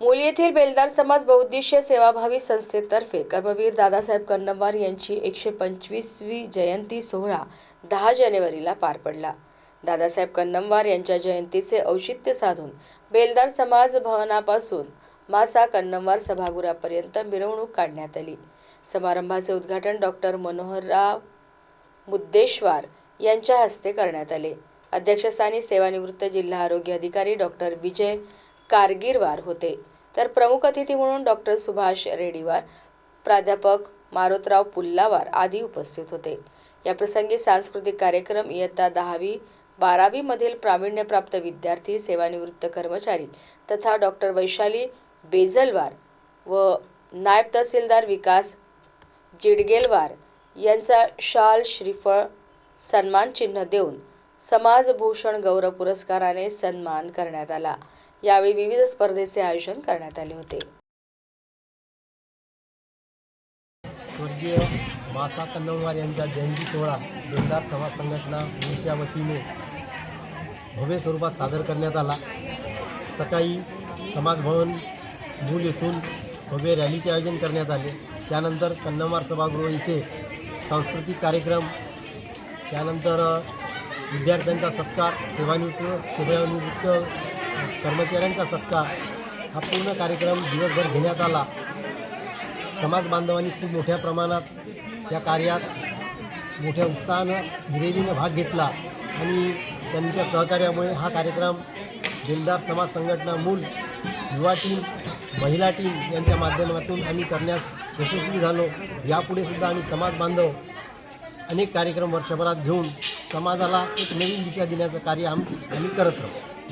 मूल येथील बेलदार समाज बहुद्देशीय सेवाभावी संस्थेतर्फे कर्मवीर दादासाहेब कन्नमवार यांची एकशे पंचवीसवी जयंती सोहळा दहा जानेवारीला पार पडला. दादासाहेब कन्नमवार यांच्या जयंतीचे औचित्य साधून बेलदार समाज भवनापासून मासा कन्नमवार सभागृहापर्यंत मिरवणूक काढण्यात आली. समारंभाचे उद्घाटन डॉक्टर मनोहरराव मुद्देश्वार यांच्या हस्ते करण्यात आले. अध्यक्षस्थानी सेवानिवृत्त जिल्हा आरोग्य अधिकारी डॉक्टर विजय कारगिरवार होते. तर प्रमुख अतिथी म्हणून डॉक्टर सुभाष रेडीवार प्राध्यापक मारोतराव पुल्लावार आदी उपस्थित होते. या प्रसंगी सांस्कृतिक कार्यक्रम इयत्ता दहावी बारावीमधील प्रावीण्यप्राप्त विद्यार्थी सेवानिवृत्त कर्मचारी तथा डॉक्टर वैशाली बेजलवार व नायब तहसीलदार विकास जिडगेलवार यांचा शाल श्रीफळ सन्मान चिन्ह देऊन समाजभूषण गौरव पुरस्काराने सन्मान करण्यात आला. यावेळी विविध स्पर्धेचे आयोजन करण्यात आले होते. स्वर्गीय मासा कन्नवार यांचा जयंती सोहळा बेलदार समाज संघटना यांच्या वतीने भव्य स्वरूपात सादर करण्यात आला. सकाळी समाजभवन मूल येथून भव्य रॅलीचे आयोजन करण्यात आले. त्यानंतर कन्नमवार सभागृह इथे सांस्कृतिक कार्यक्रम त्यानंतर विद्यार्थ्यांचा सत्कार सेवानिवृत्त सेवानिवृत्त कर्मचाऱ्यांचा सत्कार हा पूर्ण कार्यक्रम दिवसभर घेण्यात आला. समाज बांधवांनी खूप मोठ्या प्रमाणात या कार्यात मोठ्या उत्साहानं हिरेरीनं भाग घेतला आणि त्यांच्या सहकार्यामुळे हा कार्यक्रम दिलदार समाज संघटना मूल युवा टीम महिला टीम यांच्या माध्यमातून आम्ही करण्यास यशस्वी झालो. यापुढे सुद्धा आम्ही समाज बांधव अनेक कार्यक्रम वर्षभरात घेऊन समाजाला एक नवीन दिशा देण्याचं कार्य आम आम्ही करत राहू.